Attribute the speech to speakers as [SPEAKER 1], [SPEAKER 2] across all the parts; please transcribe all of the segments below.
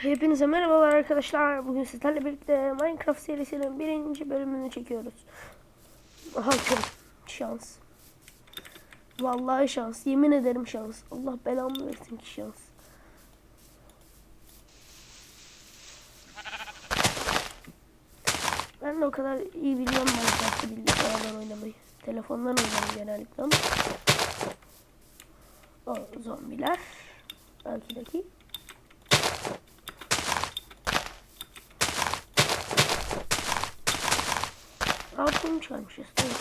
[SPEAKER 1] Hepinize merhabalar arkadaşlar. Bugün sizlerle birlikte Minecraft serisinin birinci bölümünü çekiyoruz. Aha şans. Vallahi şans. Yemin ederim şans. Allah belamı versin ki şans. Ben de o kadar iyi biliyorum Minecraft'ı bilgisayardan oynamayı. Telefondan oynarım genellikle ama. O zombiler. Belki de ki. Çıkarmışız. Evet.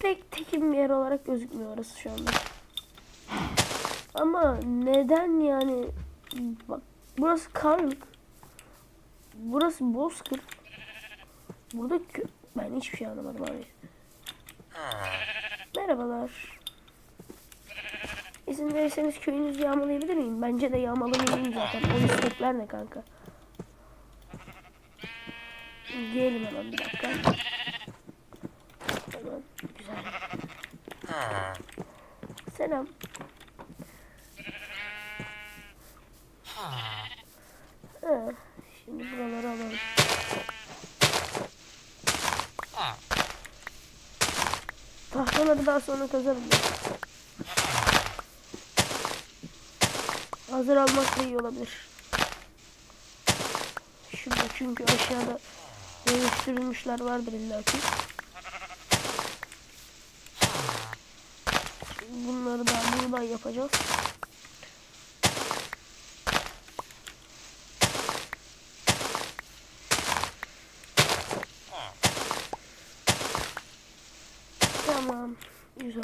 [SPEAKER 1] Pek tekin bir yer olarak gözükmüyor orası şu anda. Ama neden yani bak burası karlık. Burası bozkır. Burada ben hiçbir şey anlamadım abi. Merhabalar. İzin verirseniz köyünüzü yağmalayabilir miyim? Bence de yağmalamayayım zaten. O istekler ne kanka? Gelin hemen bir dakika. Hemen güzel. Selam. Ha, şimdi buraları alalım. Tahtaları daha sonra kazarım. ben. Hazır almak da iyi olabilir. Şurada çünkü aşağıda dönüştürülmüşler vardır illaki. Bunları da buradan yapacağız. Tamam. Güzel.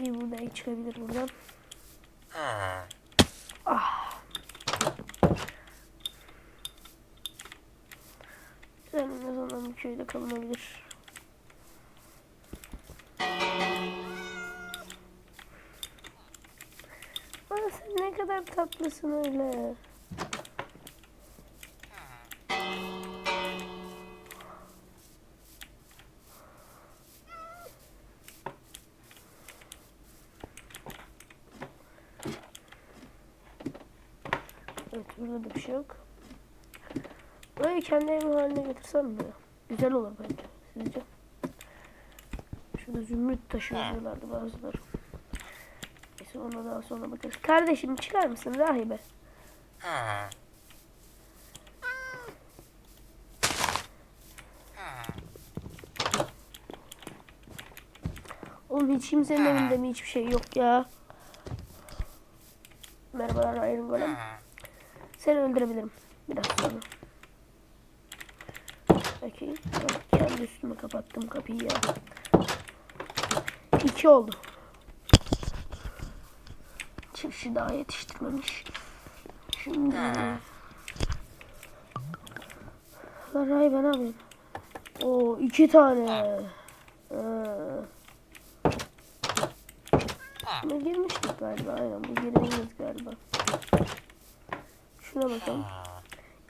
[SPEAKER 1] İyi burada iyi çıkabilir buradan. Ah. Güzel ne köyde kalınabilir. Aa, sen ne kadar tatlısın öyle. Evet burada da bir şey yok. Burayı kendi evim haline getirsem mi? Güzel olur bence. Sizce? Şurada zümrüt taşıyor diyorlardı bazıları. Neyse ona daha sonra bakarız. Kardeşim çıkar mısın rahibe? Oğlum hiç kimsenin evinde mi hiçbir şey yok ya? Merhabalar Iron Golem. Seni öldürebilirim. Biraz sonra. Bak, Kendi üstüme kapattım kapıyı ya. İki oldu. Çiftçi daha yetiştirmemiş. Şimdi... Laray ben abi. O iki tane. Ee. Buna girmiştik galiba. Aynen bu girdiğimiz galiba. Şuna bakalım.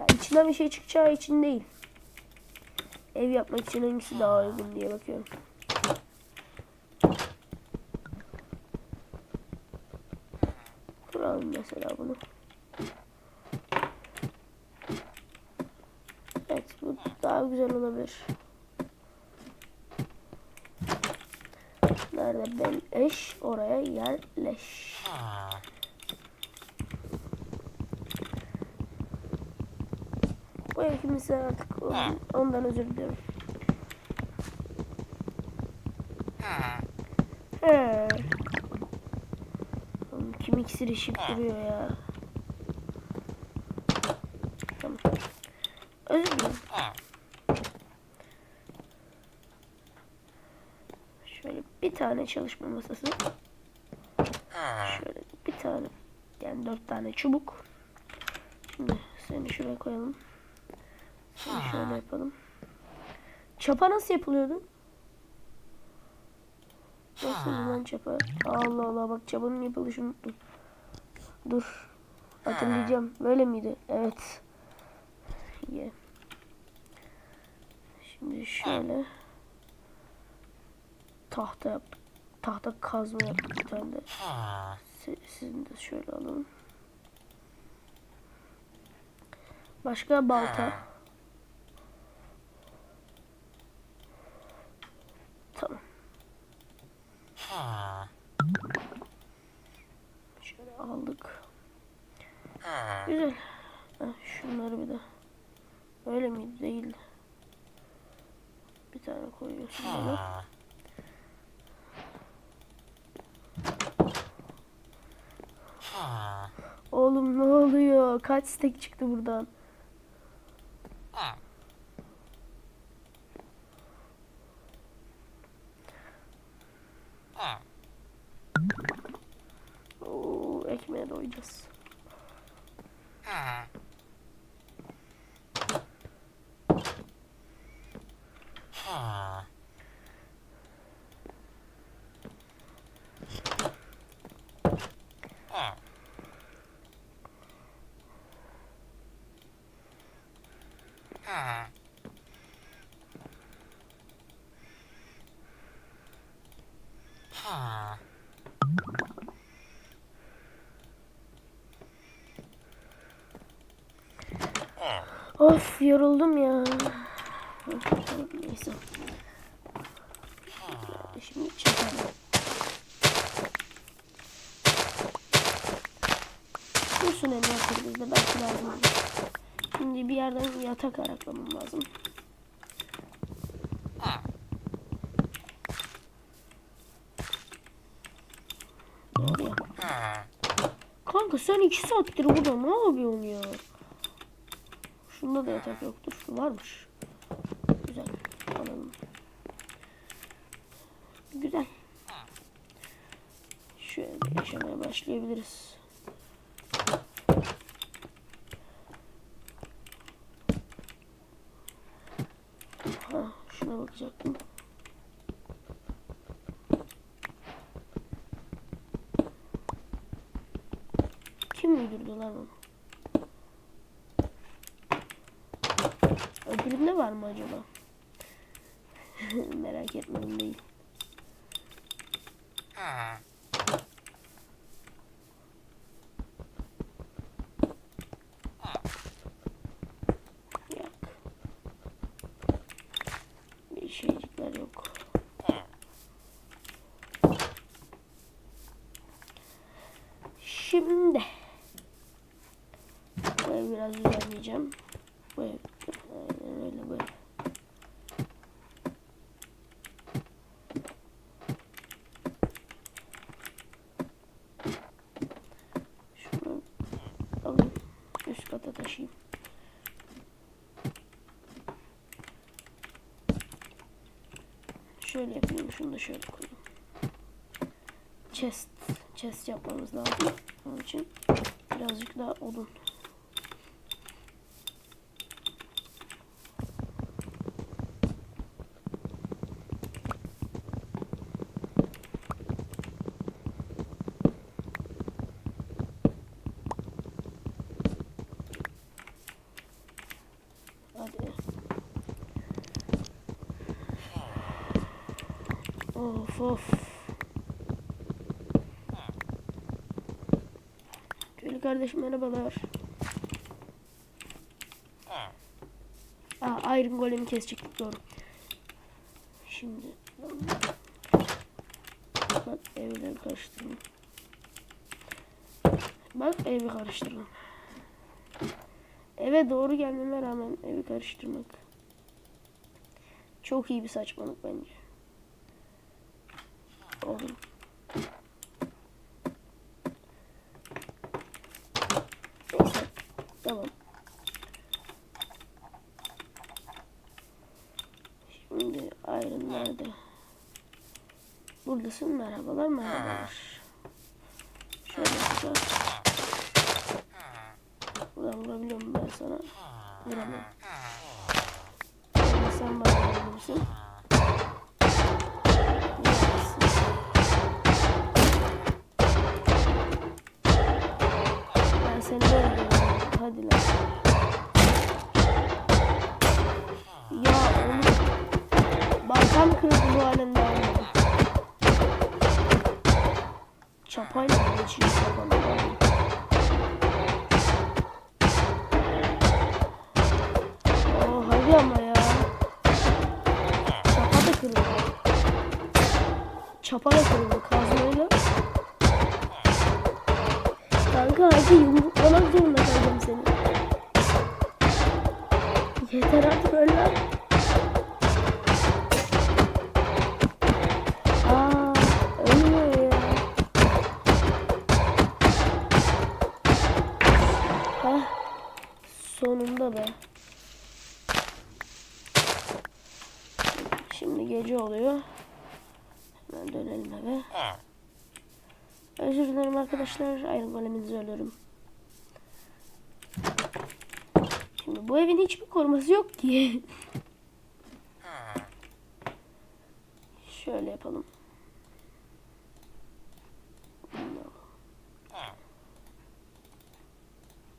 [SPEAKER 1] Ya içinden bir şey çıkacağı için değil. Ev yapmak için hangisi daha uygun diye bakıyorum. Kuralım mesela bunu. Evet bu daha güzel olabilir. Nerede ben eş oraya yerleş. Bu kimse artık on- ondan özür diliyorum. He. Oğlum Kim iksir duruyor ya. Tamam. Özür dilerim. Şöyle bir tane çalışma masası. Şöyle bir tane. Yani dört tane çubuk. Şimdi seni şuraya koyalım. Seni şöyle yapalım. Çapa nasıl yapılıyordu? Nasıl lan çapa? Allah Allah bak çapanın yapılışını unuttum. Dur. Hatırlayacağım. Böyle miydi? Evet. Ye. Şimdi şöyle tahta yap. Tahta kazma yaptık bir tane de. Si- Sizin de şöyle alalım. Başka balta. Tamam. Şöyle aldık. Güzel. Heh, şunları bir de. Öyle miydi? Değildi. Bir tane koyuyorsun böyle. Oğlum ne oluyor? Kaç stek çıktı buradan? Oo, ekmeğe Of yoruldum ya. Neyse. Şimdi çekelim. Dursun en yakın bizde belki lazım. Şimdi bir yerden yatak araklamam lazım. Kanka sen iki saattir burada ne yapıyorsun ya? Şunda da yatak yoktur. Varmış. Güzel. Alalım. Güzel. Şöyle yaşamaya başlayabiliriz. Ha, şuna bakacaktım. Kim uydurdu lan Öbüründe var mı acaba? Merak etmedim değil. Şimdi bu evi biraz düzenleyeceğim. Bu ev aynen öyle bu ev. Şunu alayım. Üst kata taşıyayım. Şöyle yapayım. Şunu da şöyle koyayım. Chest. Chest yapmamız lazım. Onun için birazcık daha odun. Hadi. Of of. Köylü kardeşim merhabalar. Aa, Iron Golem'i kesecektik doğru. Şimdi bak evleri karıştırdım. Bak evi karıştırdım. Eve doğru gelmeme rağmen evi karıştırmak. Çok iyi bir saçmalık bence. Oğlum. Neyse. Tamam. Şimdi Iron nerede? Buradasın. Merhabalar merhabalar. Şöyle yapacağız. Buradan vurabiliyor muyum ben sana? Vuramam. Şimdi sen bana vurabilirsin. Kafamda? Oo hadi ama ya. Çapa da kırıldı. Çapa da kırıldı kazmayla. Kanka hadi yumruklamak zorunda kaldım seni. Yeter artık öl be. Şimdi gece oluyor. Hemen dönelim eve. Özür dilerim arkadaşlar. Iron Golem'inizi ölüyorum. Şimdi bu evin hiçbir koruması yok ki. Şöyle yapalım. Al.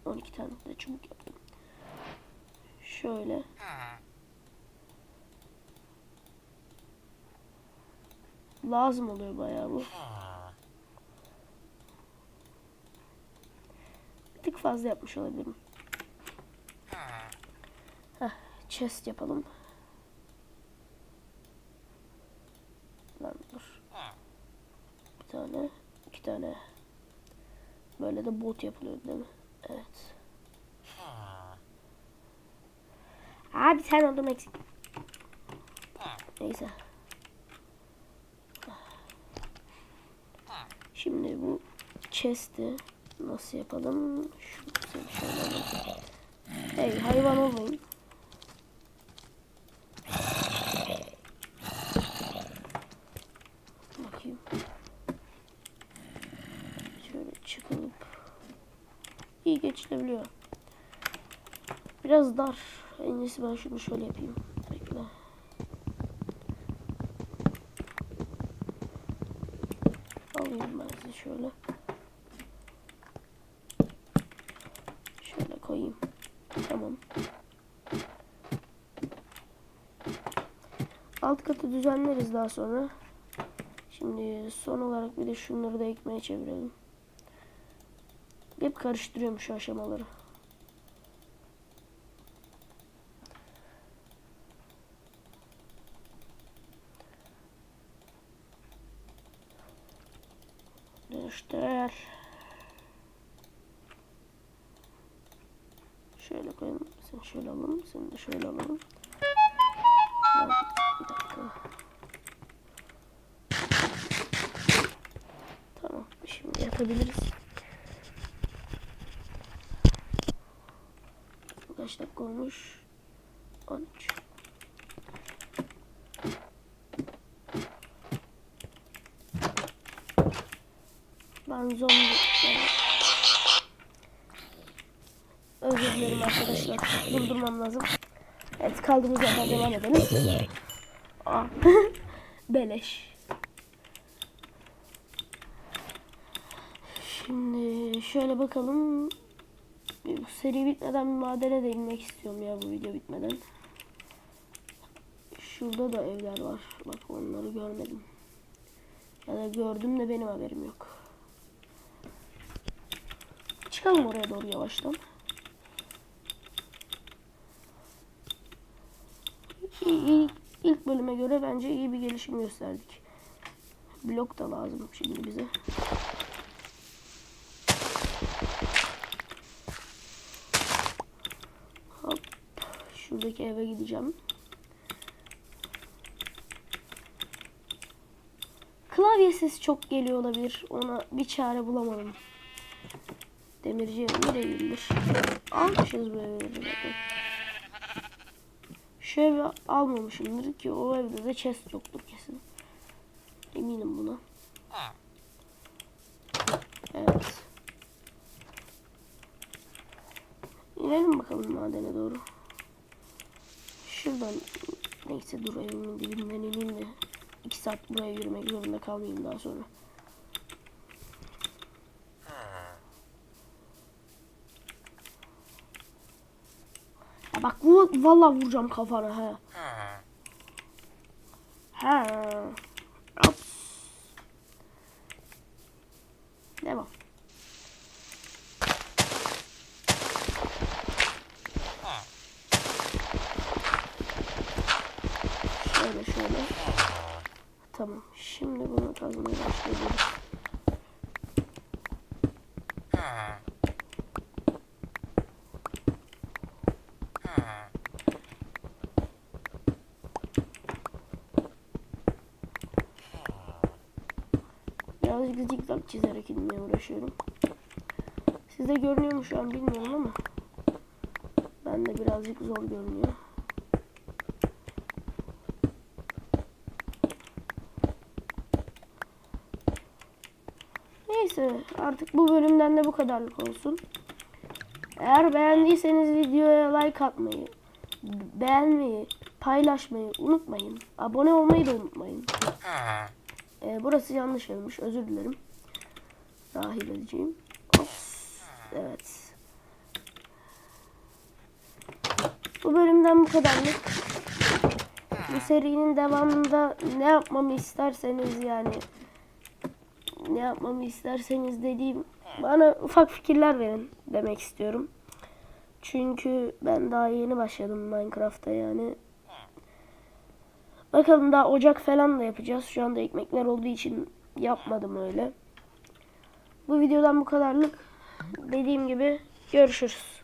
[SPEAKER 1] 12 tane de çubuk. Şöyle. Lazım oluyor bayağı bu. Bir tık fazla yapmış olabilirim. Heh, chest yapalım. Lan dur. Bir tane, iki tane. Böyle de bot yapılıyor değil mi? Evet. Sen oldum eksik. Neyse. Şimdi bu chest'i nasıl yapalım? Şöyle alalım. Hey hayvan olmayın. Bakayım. Şöyle çıkılıp iyi geçilebiliyor. Biraz dar. En iyisi ben şunu şöyle yapayım. Bekle. Alayım ben size şöyle. Şöyle koyayım. Tamam. Alt katı düzenleriz daha sonra. Şimdi son olarak bir de şunları da ekmeğe çevirelim. Hep karıştırıyorum şu aşamaları. Yapabiliriz. Kaç dakika olmuş? 13. Ben zombi... Özür dilerim arkadaşlar. Durdurmam lazım. Evet kaldığımız yerden devam edelim. Aa. Beleş. Şimdi şöyle bakalım. Bu seri bitmeden madene de inmek istiyorum ya bu video bitmeden. Şurada da evler var. Bak onları görmedim. Ya da gördüm de benim haberim yok. Çıkalım oraya doğru yavaştan. İyi, ilk bölüme göre bence iyi bir gelişim gösterdik. Blok da lazım şimdi bize. Şuradaki eve gideceğim. Klavye sesi çok geliyor olabilir. Ona bir çare bulamadım. Demirci evi de değildir. Almışız bu evi. Şu evi almamışımdır ki o evde de chest yoktur kesin. Eminim buna. Evet. İnelim bakalım madene doğru. Şuradan neyse dur evimin dibinden ineyim de 2 saat buraya yürümek zorunda kalmayayım daha sonra. Ya bak bu vallahi vuracağım kafana ha. Ha. Hop. Devam. Şöyle şöyle. Tamam. Şimdi bunu kazmaya başlayabiliriz. Birazcık zikzak çizerek inmeye uğraşıyorum. Size görünüyor mu şu an bilmiyorum ama ben de birazcık zor görünüyor. Artık bu bölümden de bu kadarlık olsun. Eğer beğendiyseniz videoya like atmayı, beğenmeyi, paylaşmayı unutmayın. Abone olmayı da unutmayın. Ee, burası yanlış olmuş. Özür dilerim. Rahip edeceğim. Evet. Bu bölümden bu kadarlık. Bu serinin devamında ne yapmamı isterseniz yani ne yapmamı isterseniz dediğim bana ufak fikirler verin demek istiyorum. Çünkü ben daha yeni başladım Minecraft'a yani. Bakalım daha ocak falan da yapacağız. Şu anda ekmekler olduğu için yapmadım öyle. Bu videodan bu kadarlık. Dediğim gibi görüşürüz.